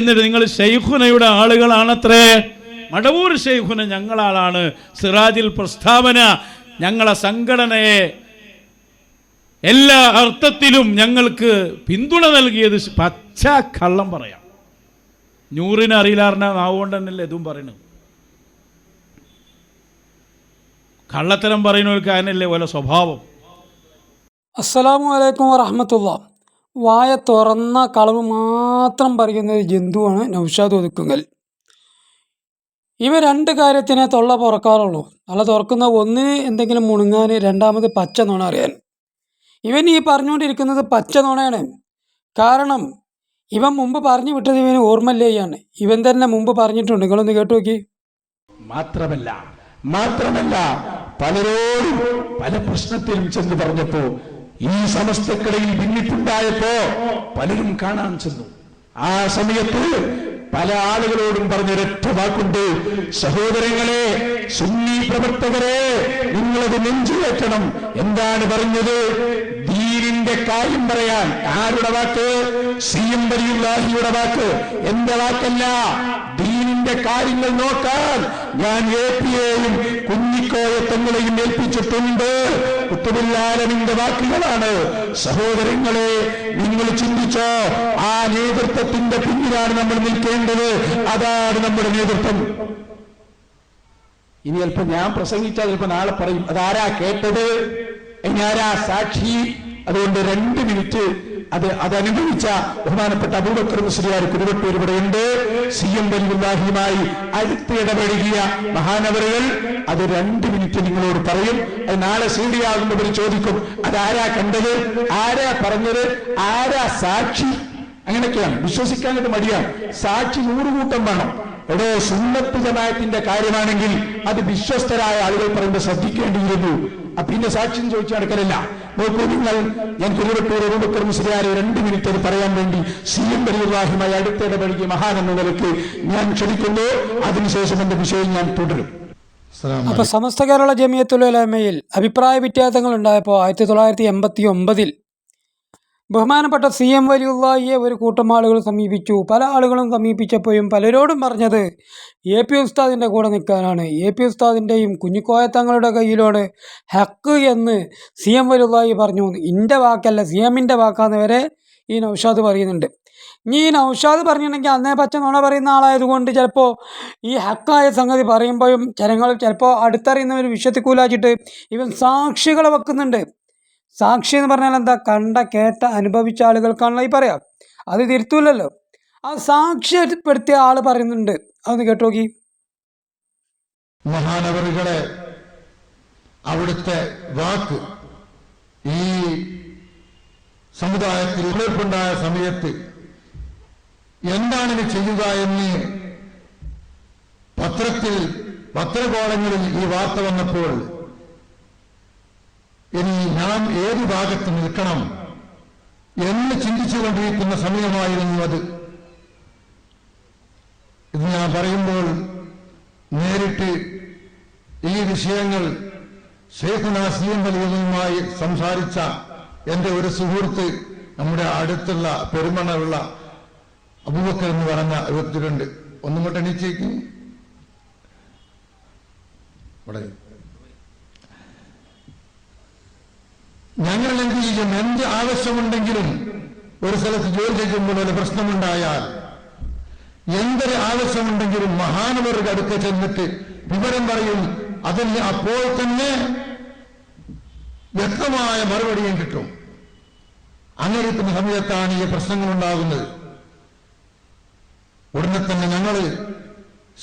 എന്നിട്ട് നിങ്ങൾ ഷെയ്ഖുനയുടെ ആളുകളാണത്രേ? മടവൂർ ഷെയ്ഖുന ഞങ്ങളാളാണ്. സിറാജിൽ പ്രസ്താവന ഞങ്ങളെ സംഘടനയെ എല്ലാ അർത്ഥത്തിലും ഞങ്ങൾക്ക് പിന്തുണ നൽകിയത് പച്ച കള്ളം പറയാം. നൂറിന് അറിയില്ലാറിന നാവുകൊണ്ട് തന്നെയല്ലേ ഇതും പറയണത്? കള്ളത്തരം പറയുന്നവർക്ക് അതിനല്ലേ പോലെ സ്വഭാവം? അസ്സലാമു അലൈക്കും വറഹമത്തുള്ള വായ തുറന്ന കളവ് മാത്രം പറയുന്ന ഒരു ജന്തുവാണ് നൗഷാദ് ഒതുക്കുങ്ങൽ ഇവ രണ്ട് കാര്യത്തിനെ തൊള്ള തുറക്കാറുള്ളൂ. തള്ള തുറക്കുന്ന ഒന്നിന് എന്തെങ്കിലും മുണുങ്ങാൻ രണ്ടാമത് പച്ച നുണ അറിയാൻ. ഇവൻ ഈ പറഞ്ഞുകൊണ്ടിരിക്കുന്നത് പച്ച നുണയാണ്. കാരണം ഇവൻ മുമ്പ് പറഞ്ഞു വിട്ടത് ഇവന് ഓർമ്മയില്ലേയാണ് ഇവൻ തന്നെ മുമ്പ് പറഞ്ഞിട്ടുണ്ട്. നിങ്ങളൊന്ന് കേട്ടു നോക്കി. മാത്രമല്ല മാത്രമല്ല പലരോടും പല പ്രശ്നത്തിലും ചെന്ന് പറഞ്ഞപ്പോ ഈ സമസ്തക്കിടയിൽ ഭിന്നിപ്പുണ്ടായപ്പോ പലരും കാണാൻ ചെന്നു. ആ സമയത്ത് പല ആളുകളോടും പറഞ്ഞൊരൊറ്റ വാക്കുണ്ട്. സഹോദരങ്ങളെ സുന്നി പ്രവർത്തകരെ നിങ്ങളത് നെഞ്ചുകയറ്റണം. എന്താണ് പറഞ്ഞത്? ദീനിന്റെ കാര്യം പറയാൻ ആരുടെ വാക്ക്? സി എം വാക്ക്. എന്റെ വാക്കല്ല. ദീനിന്റെ കാര്യങ്ങൾ നോക്കാൻ ഞാൻ എ പിയെയും കുഞ്ഞിക്കോയത്തങ്ങളെയും ഏൽപ്പിച്ചിട്ടുണ്ട്. കുത്തുബില്ലാലമിന്റെ വാക്കുകളാണ്. സഹോദരങ്ങളെ നിങ്ങൾ ചിന്തിച്ചോ ആ നേതൃത്വത്തിന്റെ പിന്നിലാണ് നമ്മൾ നിൽക്കേണ്ടത്. അതാണ് നമ്മുടെ നേതൃത്വം. ഇനി അല്പം ഞാൻ പ്രസംഗിച്ചാൽ ചിലപ്പോ നാളെ പറയും അതാരാ കേട്ടത്? ആരാ സാക്ഷി? അതുകൊണ്ട് രണ്ട് മിനിറ്റ് അത് അതനുഭവിച്ച ബഹുമാനപ്പെട്ട അബൂബക്കർ മുസ്ലിയാർ കുരുവട്ടൂർ ഇവിടെയുണ്ട് സി എം വലിയുല്ലാഹിയുമായി അടുത്ത് ഇടപഴകിയ മഹാനവറുകൾ അത് രണ്ട് മിനിറ്റ് നിങ്ങളോട് പറയും. അത് നാളെ സി ഡി ആകുന്നവർ ചോദിക്കും അതാരാ കണ്ടത്? ആരാ പറഞ്ഞത്? ആരാ സാക്ഷി? അങ്ങനെയൊക്കെയാണ്. വിശ്വസിക്കാനായിട്ട് മടിയാണ്. സാക്ഷി നൂറുകൂട്ടം വേണം. എടോ സുന്നത്ത് ജമായത്തിന്റെ കാര്യമാണെങ്കിൽ അത് വിശ്വസ്തരായ ആളുകൾ പറയുമ്പോൾ ശ്രദ്ധിക്കേണ്ടിയിരുന്നു. പിന്നെ സാക്ഷ്യം ചോദിച്ചു നടക്കലില്ല നോക്കൂ നിങ്ങൾ ഞാൻ കുരുവട്ടൂർ അബൂബക്കർ മുസ്ലിയാരെ രണ്ട് മിനിറ്റ് അത് പറയാൻ വേണ്ടി സി എം ബലിയുള്ളാഹിമായി അടുത്തിടപഴകിയ മഹാൻ എന്ന നിലയ്ക്ക് ഞാൻ ക്ഷണിക്കുന്നു. അതിനുശേഷം എന്റെ വിഷയം ഞാൻ തുടരും. അപ്പൊ സമസ്ത കേരള ജമിയത്തുലമയിൽ അഭിപ്രായ വ്യത്യാസങ്ങൾ ഉണ്ടായപ്പോൾ ആയിരത്തി തൊള്ളായിരത്തി എൺപത്തി ഒമ്പതിൽ ബഹുമാനപ്പെട്ട സി എം വലിയുള്ളയെ ഒരു കൂട്ടം ആളുകൾ സമീപിച്ചു. പല ആളുകളും സമീപിച്ചപ്പോഴും പലരോടും പറഞ്ഞത് എ പി ഉസ്താദിന്റെ കൂടെ നിൽക്കാനാണ്. എ പി ഉസ്താദിന്റെയും കുഞ്ഞിക്കോയത്തങ്ങളുടെ കയ്യിലാണ് ഹക്ക് എന്ന് സി എം വലിയുള്ളായി പറഞ്ഞു. ഇന്റെ വാക്കല്ല സി എമ്മിന്റെ വാക്കാന്ന് വരെ ഈ നൗഷാദ് പറയുന്നുണ്ട്. ഇനി ഈ നൗഷാദ് പറഞ്ഞിട്ടുണ്ടെങ്കിൽ അന്നേ പച്ച നുണ പറയുന്ന ആളായതുകൊണ്ട് ചിലപ്പോൾ ഈ ഹക്കായ സംഗതി പറയുമ്പോഴും ജനങ്ങൾ ചിലപ്പോൾ അടുത്തറിയുന്നവർ വിശ്വസിക്കൂലാച്ചിട്ട് ഇവൻ സാക്ഷികളെ വെക്കുന്നുണ്ട്. സാക്ഷി എന്ന് പറഞ്ഞാൽ എന്താ? കണ്ട കേട്ട അനുഭവിച്ച ആളുകൾക്കാണല്ലോ ഈ പറയാം. അത് തിരുത്തൂലല്ലോ. ആ സാക്ഷ്യപ്പെടുത്തിയ ആൾ പറയുന്നുണ്ട്. അതൊന്ന് കേട്ടു നോക്കി മഹാനവറുകളെ അവിടുത്തെ വാക്ക് ഈ സമുദായത്തിൽ ഉള്ളപ്പുണ്ടായ സമയത്ത് എന്താണിത് ചെയ്യുക എന്ന് പത്രത്തിൽ പത്രകോളങ്ങളിൽ ഈ വാർത്ത വന്നപ്പോൾ ഇനി നാം ഏത് ഭാഗത്ത് നിൽക്കണം എന്ന് ചിന്തിച്ചുകൊണ്ടിരിക്കുന്ന സമയമായിരുന്നു അത്. ഇത് ഞാൻ പറയുമ്പോൾ നേരിട്ട് ഈ വിഷയങ്ങൾ ഷെയ്ഖുന സീം സംസാരിച്ച എന്റെ ഒരു സുഹൃത്ത് നമ്മുടെ അടുത്തുള്ള പെരുമണുള്ള അബൂബക്കർ എന്ന് പറഞ്ഞ വ്യക്തിയുണ്ട് ഒന്നും കൊണ്ട് എണീച്ചേക്കും ഞങ്ങൾ എന്ത് ചെയ്യും എന്ത് ആവശ്യമുണ്ടെങ്കിലും ഒരു സ്ഥലത്ത് ജോലി ചെയ്യുമ്പോൾ ഒരു പ്രശ്നമുണ്ടായാൽ എന്തൊരു ആവശ്യമുണ്ടെങ്കിലും മഹാനവരുടെ അടുക്ക ചെന്നിട്ട് വിവരം പറയും. അതിന് അപ്പോൾ തന്നെ വ്യക്തമായ മറുപടിയും കിട്ടും. അങ്ങനെ സമയത്താണ് ഈ പ്രശ്നങ്ങൾ ഉണ്ടാകുന്നത് ഉടനെ തന്നെ ഞങ്ങൾ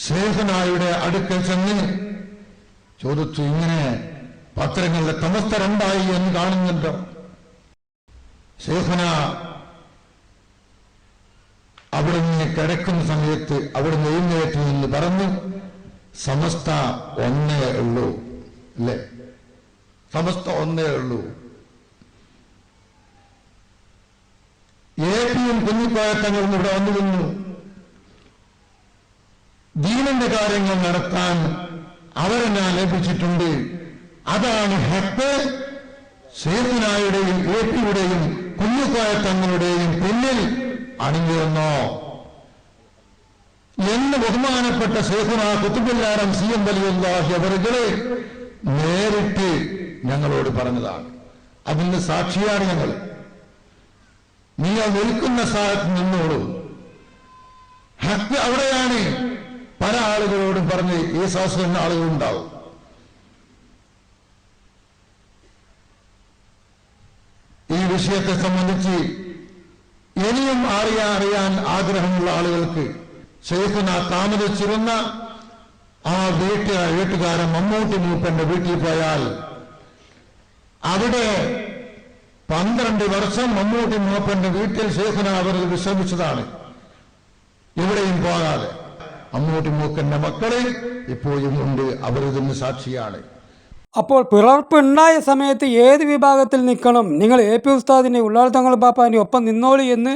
ശ്രേഷനായുടെ അടുക്കൽ ചെന്ന് ചോദിച്ചു ഇങ്ങനെ പത്രങ്ങളിലെ തമസ്ത രണ്ടായി എന്ന് കാണുന്നുണ്ടോ? ശേഖന അവിടെ നിന്ന് കിടക്കുന്ന സമയത്ത് അവിടെ നിന്ന് എഴുന്നേറ്റ് നിന്ന് പറഞ്ഞു സമസ്ത ഒന്നേ ഉള്ളൂ. അല്ലേ? സമസ്ത ഒന്നേ ഉള്ളൂ. എ പിയും കുഞ്ഞിക്കോയത്തങ്ങളും ഇവിടെ നിന്നു. ദീനന്റെ കാര്യങ്ങൾ നടത്താൻ അവരെന്നാ ലഭിച്ചിട്ടുണ്ട് അതാണ് ഹെപ്പ്. സേതുനായുടെയും എ പിയുടെയും കുഞ്ഞുക്കായ തങ്ങളുടെയും പിന്നിൽ അണിഞ്ഞിരുന്നോ എന്ന് ബഹുമാനപ്പെട്ട ശേഖുന കുത്തുപില്ലാരം സി എം വലിയുള്ളാഹി നേരിട്ട് ഞങ്ങളോട് പറഞ്ഞതാണ്. അതിന് സാക്ഷിയാണ് ഞങ്ങൾ. നിങ്ങൾ നിൽക്കുന്ന സ്ഥലത്ത് നിന്നോട് ഹക്ക് അവിടെയാണ് പല ആളുകളോടും പറഞ്ഞ് ഈ എന്ന ആളുകളുണ്ടാവും. ഈ വിഷയത്തെ സംബന്ധിച്ച് ഇനിയും അറിയാൻ അറിയാൻ ആഗ്രഹമുള്ള ആളുകൾക്ക് ശേഖന താമസിച്ചിരുന്ന ആ വീട്ട വീട്ടുകാരൻ മമ്മൂട്ടി മൂപ്പന്റെ വീട്ടിൽ പോയാൽ അവിടെ പന്ത്രണ്ട് വർഷം മമ്മൂട്ടി മൂപ്പന്റെ വീട്ടിൽ ശേഖന അവർ വിശ്രമിച്ചതാണ്. എവിടെയും പോകാതെ. മമ്മൂട്ടി മൂക്കന്റെ മക്കളെ ഇപ്പോഴും ഉണ്ട് അവരിതിന് സാക്ഷിയാണ്. അപ്പോൾ പിളർപ്പ് ഉണ്ടായ സമയത്ത് ഏത് വിഭാഗത്തിൽ നിൽക്കണം? നിങ്ങൾ എ പി ഉസ്താദിന്റെ ഉള്ളാർത്തങ്ങൾ തങ്ങൾ പാപ്പാന്റെ ഒപ്പം നിന്നോളി എന്ന്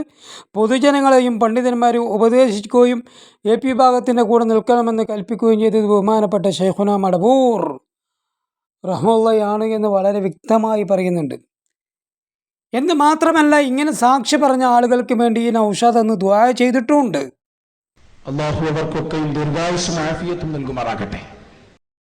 പൊതുജനങ്ങളെയും പണ്ഡിതന്മാരും ഉപദേശിക്കുകയും എ പി വിഭാഗത്തിന്റെ കൂടെ നിൽക്കണമെന്ന് കൽപ്പിക്കുകയും ചെയ്തത് ബഹുമാനപ്പെട്ട ഷെയ്ഖുന മടബൂർ റഹ്മുള്ളയാണ് എന്ന് വളരെ വ്യക്തമായി പറയുന്നുണ്ട്. എന്ന് മാത്രമല്ല ഇങ്ങനെ സാക്ഷി പറഞ്ഞ ആളുകൾക്ക് വേണ്ടി ഈ നൗഷാദ് എന്ന് ദ്വായ ചെയ്തിട്ടുമുണ്ട് അള്ളാഹു അവർക്കൊക്കെ ദീർഘായുസ് നൽകുമാറാകട്ടെ.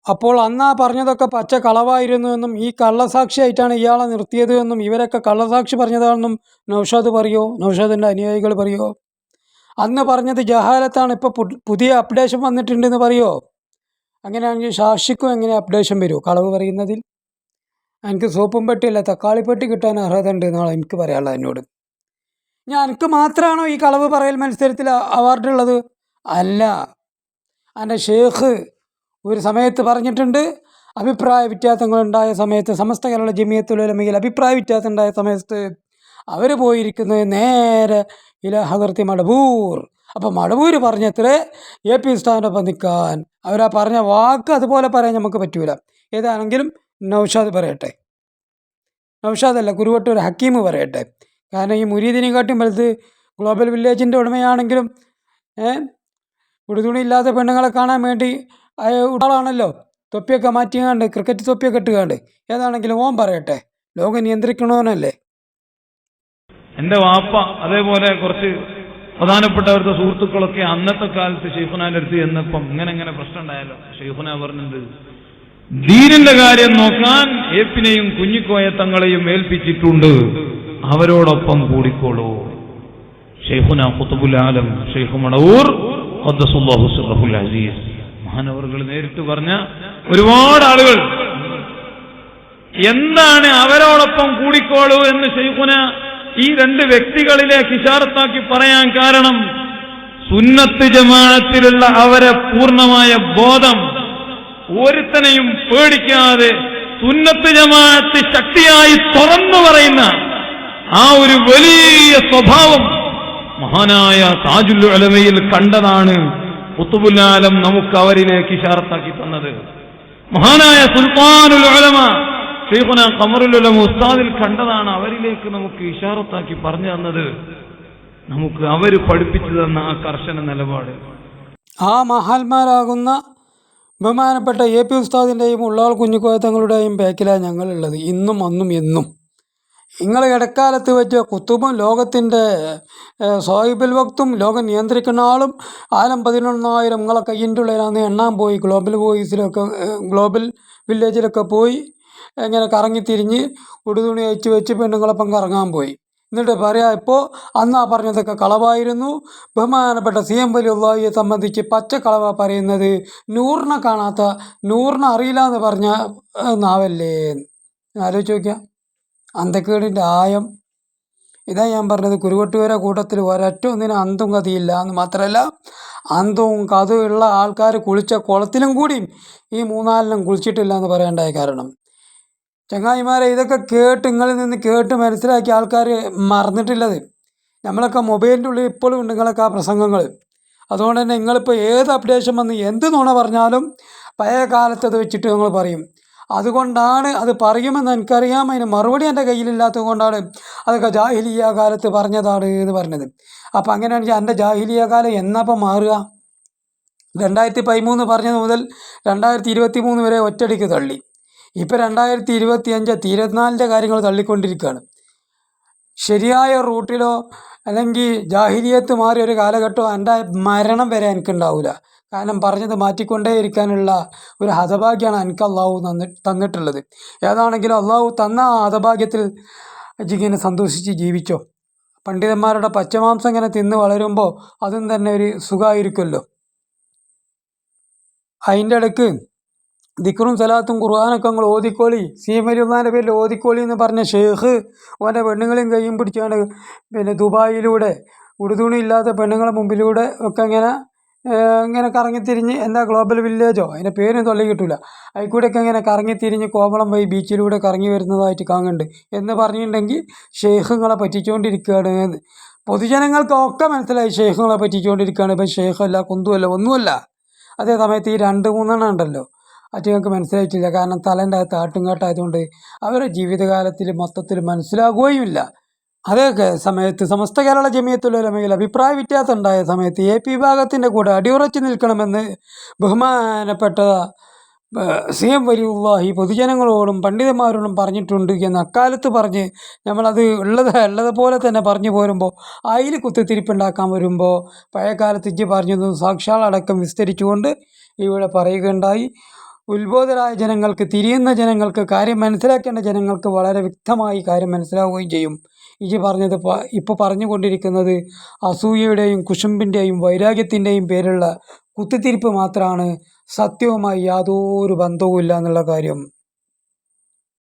അപ്പോൾ അന്ന് പറഞ്ഞതൊക്കെ പച്ച കളവായിരുന്നു എന്നും ഈ കള്ളസാക്ഷിയായിട്ടാണ് ഇയാളെ നിർത്തിയത് എന്നും ഇവരൊക്കെ കള്ളസാക്ഷി പറഞ്ഞതാണെന്നും നൗഷാദ് പറയോ? നൗഷാദിന്റെ അനുയായികൾ പറയോ? അന്ന് പറഞ്ഞത് ജഹാലത്താണ്. ഇപ്പോൾ പുതിയ അപ്ഡേഷൻ വന്നിട്ടുണ്ടെന്ന് പറയോ? അങ്ങനെയാണെങ്കിൽ സാക്ഷിക്കും എങ്ങനെ അപ്ഡേഷൻ വരുമോ കളവ് പറയുന്നതിൽ? എനിക്ക് സോപ്പും പെട്ടിയല്ല. തക്കാളിപ്പെട്ടി കിട്ടാൻ അർഹത ഉണ്ട് എന്നാണ് എനിക്ക് പറയാനുള്ളത് എന്നോട്. ഞാൻ എനിക്ക് മാത്രമാണോ ഈ കളവ് പറയൽ മത്സരത്തിൽ അവാർഡുള്ളത്? അല്ല. എന്റെ ഷേഖ് ഒരു സമയത്ത് പറഞ്ഞിട്ടുണ്ട് അഭിപ്രായ വ്യത്യാസങ്ങളുണ്ടായ സമയത്ത് സമസ്ത കേരള ജമിയത്തുലമയിൽ അഭിപ്രായ വ്യത്യാസം ഉണ്ടായ സമയത്ത് അവർ പോയിരിക്കുന്നത് നേരെ ഇല ഹകർത്തി മടവൂർ അപ്പോൾ മടവൂർ പറഞ്ഞത്രേ എ പി സ്ഥാനൊപ്പം നിൽക്കാൻ. അവരാ പറഞ്ഞ വാക്ക് അതുപോലെ പറയാൻ നമുക്ക് പറ്റൂല. ഏതാണെങ്കിലും നൗഷാദ് പറയട്ടെ. നൗഷാദ് അല്ല കുരുവട്ടൂർ ഹക്കീം പറയട്ടെ. കാരണം ഈ മുരീദിനെക്കാട്ടും വലുത് ഗ്ലോബൽ വില്ലേജിന്റെ ഉടമയാണെങ്കിലും ഉടുതുണി ഇല്ലാത്ത പെണ്ണുങ്ങളെ കാണാൻ വേണ്ടി ആളാണല്ലോ തൊപ്പിയൊക്കെ മാറ്റിയാണ്ട് ക്രിക്കറ്റ് തൊപ്പിയൊക്കെ ഇട്ടുകാണ്ട് ഏതാണെങ്കിലും ഓം പറയട്ടെ. ലോകം നിയന്ത്രിക്കണോനല്ലേ എന്റെ വാപ്പ അതേപോലെ കുറച്ച് പ്രധാനപ്പെട്ടവരുടെ സുഹൃത്തുക്കളൊക്കെ അന്നത്തെ കാലത്ത് ഷെയ്ഖുനാന്റെ അടുത്ത് ചെന്നപ്പം ഇങ്ങനെ ഇങ്ങനെ പ്രശ്നം ഉണ്ടായാലോ ഷെയ്ഖുന പറഞ്ഞത് ദീനിന്റെ കാര്യം നോക്കാൻ ഏപ്പിനെയും കുഞ്ഞിക്കോയ തങ്ങളെയും ഏൽപ്പിച്ചിട്ടുണ്ട്. അവരോടൊപ്പം കൂടിക്കോളൂ. ഷെയ്ഖുന ഖുത്തുബുൽ ആലം ഷെയ്ഖ് മണവൂർ അസീസ്. മഹാനവറുകൾ നേരിട്ട് പറഞ്ഞ ഒരുപാട് ആളുകൾ. എന്താണ് അവരോടൊപ്പം കൂടിക്കോളൂ എന്ന് ഷെയ്ഖുന ഈ രണ്ട് വ്യക്തികളിലെ കിഷാർത്താക്കി പറയാൻ കാരണം? സുന്നത്ത് ജമാഅത്തിലുള്ള അവരെ പൂർണമായ ബോധം. ഒരുത്തനെയും പേടിക്കാതെ സുന്നത്ത് ജമാഅത്ത് ശക്തിയായി തുറന്നു പറയുന്ന ആ ഒരു വലിയ സ്വഭാവം മഹാനായ താജുൽ അലമയിൽ കണ്ടതാണ്. കുത്തുബുല്ലാലം നമുക്ക് അവരിലേക്ക് ഇഷാർത്താക്കി തന്നത്. മഹാനായ സുൽത്താനുൽ ഉലമ ഷെയ്ഖുന കമറുലുലമ ഉസ്താദിൽ കണ്ടതാണ് അവരിലേക്ക് നമുക്ക് ഇഷാറത്താക്കി പറഞ്ഞു തന്നത്. നമുക്ക് അവർ പഠിപ്പിച്ചു തന്ന ആ കർശന നിലപാട്. ആ മഹാത്മാരാകുന്ന ബഹുമാനപ്പെട്ട എ പി ഉസ്താദിന്റെയും ഉള്ളാൾ കുഞ്ഞിക്കോയത്തങ്ങളുടെയും ബാക്കിലാണ് ഞങ്ങളുള്ളത്. ഇന്നും അന്നും എന്നും. നിങ്ങൾ ഇടക്കാലത്ത് വെച്ച കുത്തുബും ലോകത്തിന്റെ സോയിബിൽ വക്തും ലോകം നിയന്ത്രിക്കുന്ന ആളും ആലം പതിനൊന്നായിരം നിങ്ങളെ കയ്യിന്റെ ഉള്ളിലാന്ന് എണ്ണാൻ പോയി. ഗ്ലോബൽ വോയിസിലൊക്കെ ഗ്ലോബൽ വില്ലേജിലൊക്കെ പോയി. ഇങ്ങനെ കറങ്ങിത്തിരിഞ്ഞ് ഉടുതുണി അയച്ചു വെച്ച് പെണ്ണുങ്ങളൊപ്പം കറങ്ങാൻ പോയി. എന്നിട്ട് പറയാം ഇപ്പോൾ അന്നാ പറഞ്ഞതൊക്കെ കളവായിരുന്നു. ബഹുമാനപ്പെട്ട സി എം വലിയുള്ളയെ സംബന്ധിച്ച് പച്ച കളവ പറയുന്നത് നൂറിനെ കാണാത്ത നൂറിനെ അറിയില്ല എന്ന് പറഞ്ഞ നാവല്ലേ? ആലോചിച്ച് നോക്കിയാൽ അന്തക്കേടിന്റെ ആയം ഇതാ ഞാൻ പറഞ്ഞത് കുരുവട്ടുകര കൂട്ടത്തിൽ ഒരൊറ്റ ഒന്നിനും അന്തും കഥയില്ല എന്ന് മാത്രമല്ല അന്തവും കഥയുള്ള ആൾക്കാർ കുളിച്ച കുളത്തിലും കൂടിയും ഈ മൂന്നാലിനും കുളിച്ചിട്ടില്ല എന്ന് പറയേണ്ടായ കാരണം. ചങ്ങായിമാരെ ഇതൊക്കെ കേട്ട് നിങ്ങളിൽ നിന്ന് കേട്ട് മനസ്സിലാക്കിയ ആൾക്കാർ മറന്നിട്ടില്ലത്. നമ്മളൊക്കെ മൊബൈലിന്റെ ഉള്ളിൽ ഇപ്പോഴും ഉണ്ട് നിങ്ങളൊക്കെ ആ പ്രസംഗങ്ങൾ. അതുകൊണ്ട് തന്നെ നിങ്ങളിപ്പോൾ ഏത് അപ്ഡേഷൻ വന്ന് എന്ത് നുണ പറഞ്ഞാലും പഴയ കാലത്ത് അത് വെച്ചിട്ട് നിങ്ങൾ പറയും. അതുകൊണ്ടാണ് അത് പറയുമെന്ന് എനിക്കറിയാം. അതിന് മറുപടി എന്റെ കയ്യിലില്ലാത്തത് കൊണ്ടാണ് അതൊക്കെ ജാഹിലിയ കാലത്ത് പറഞ്ഞതാണ് എന്ന് പറഞ്ഞത്. അപ്പം അങ്ങനെയാണെങ്കിൽ എന്റെ ജാഹിലിയ കാലം എന്നപ്പം മാറുക? രണ്ടായിരത്തി പതിമൂന്ന് പറഞ്ഞത് മുതൽ രണ്ടായിരത്തി ഇരുപത്തി മൂന്ന് വരെ ഒറ്റടിക്ക് തള്ളി. ഇപ്പം രണ്ടായിരത്തി ഇരുപത്തി അഞ്ച് ഇരുപത്തിനാലിന്റെ കാര്യങ്ങൾ തള്ളിക്കൊണ്ടിരിക്കുകയാണ്. ശരിയായ റൂട്ടിലോ അല്ലെങ്കിൽ ജാഹിലിയത്ത് മാറിയ ഒരു കാലഘട്ടമോ എന്റെ മരണം വരെ എനിക്കുണ്ടാവില്ല. കാരണം പറഞ്ഞത് മാറ്റിക്കൊണ്ടേയിരിക്കാനുള്ള ഒരു ഹതഭാഗ്യമാണ് എനിക്ക് അള്ളാഹു തന്നി തന്നിട്ടുള്ളത്. ഏതാണെങ്കിലും അള്ളാഹു തന്ന ആ ഹതഭാഗ്യത്തിൽ ഇങ്ങനെ സന്തോഷിച്ച് ജീവിച്ചോ? പണ്ഡിതന്മാരുടെ പച്ചമാംസം ഇങ്ങനെ തിന്ന് വളരുമ്പോൾ അതും തന്നെ ഒരു സുഖമായിരിക്കുമല്ലോ? അതിന്റെ ഇടയ്ക്ക് ദിക്റും സലാത്തും ഖുർആാനൊക്കെ നിങ്ങൾ ഓതിക്കോളി. സി എം പേരിൽ ഓതിക്കോളി എന്ന് പറഞ്ഞ ഷെയ്ഖ് ഓന്റെ പെണ്ണുങ്ങളെയും കയ്യും പിടിച്ചാണ് പിന്നെ ദുബായിലൂടെ ഉടുതുണി ഇല്ലാത്ത പെണ്ണുങ്ങളെ മുമ്പിലൂടെ ഒക്കെ ഇങ്ങനെ ഇങ്ങനെ കറങ്ങിത്തിരിഞ്ഞ് എന്താ ഗ്ലോബൽ വില്ലേജോ? അതിന്റെ പേരൊന്നും തൊള്ളി കിട്ടില്ല അതിൽക്കൂടെയൊക്കെ ഇങ്ങനെ കറങ്ങിത്തിരിഞ്ഞ് കോവളം വഴി ബീച്ചിലൂടെ കറങ്ങി വരുന്നതായിട്ട് കാണുന്നുണ്ട് എന്ന് പറഞ്ഞിട്ടുണ്ടെങ്കിൽ ഷെയ്ഖുങ്ങളെ പറ്റിച്ചുകൊണ്ടിരിക്കുകയാണ് എന്ന് പൊതുജനങ്ങൾക്കൊക്കെ മനസ്സിലായി ഷേഖുങ്ങളെ പറ്റിച്ചുകൊണ്ടിരിക്കുകയാണ് ഇപ്പം ഷെയ്ഖല്ല കുന്തുമല്ല ഒന്നുമല്ല. അതേ സമയത്ത് ഈ രണ്ട് മൂന്നെണ്ണം ഉണ്ടല്ലോ. അറ്റങ്ങൾക്ക് മനസ്സിലായിട്ടില്ല. കാരണം തലന്റെ അകത്ത് ആട്ടുംകാട്ടായതുകൊണ്ട് അവരുടെ ജീവിതകാലത്തിൽ മൊത്തത്തിൽ മനസ്സിലാകുകയുമില്ല. അതേ സമയത്ത് സമസ്ത കേരള ജമിയത്തുലമയിൽ അഭിപ്രായ വ്യത്യാസം ഉണ്ടായ സമയത്ത് എ പി വിഭാഗത്തിന്റെ കൂടെ അടിയുറച്ചു നിൽക്കണമെന്ന് ബഹുമാനപ്പെട്ട സി എം വലിയുള്ളാഹി പൊതുജനങ്ങളോടും പണ്ഡിതന്മാരോടും പറഞ്ഞിട്ടുണ്ട് എന്ന് അക്കാലത്ത് പറഞ്ഞ് നമ്മളത് ഉള്ളത് ഉള്ളത് പോലെ തന്നെ പറഞ്ഞു പോരുമ്പോൾ അതിൽ കുത്തിത്തിരിപ്പുണ്ടാക്കാൻ വരുമ്പോൾ പഴയകാലത്ത് ഇജ്ജ് പറഞ്ഞതും സാക്ഷാൽ അടക്കം വിസ്തരിച്ചുകൊണ്ട് ഇവിടെ പറയുകയുണ്ടായി. ഉത്ബോധരായ ജനങ്ങൾക്ക് തിരിയുന്ന ജനങ്ങൾക്ക് കാര്യം മനസ്സിലാക്കേണ്ട ജനങ്ങൾക്ക് വളരെ വ്യക്തമായി കാര്യം മനസ്സിലാവുകയും ചെയ്യും. ഇജി പറഞ്ഞത് ഇപ്പോൾ പറഞ്ഞുകൊണ്ടിരിക്കുന്നത് അസൂയയുടെയും കുശുമ്പിന്റെയും വൈരാഗ്യത്തിന്റെയും പേരുള്ള കുത്തിത്തിരിപ്പ് മാത്രമാണ് സത്യവുമായി യാതൊരു ബന്ധവുമില്ല എന്നുള്ള കാര്യം.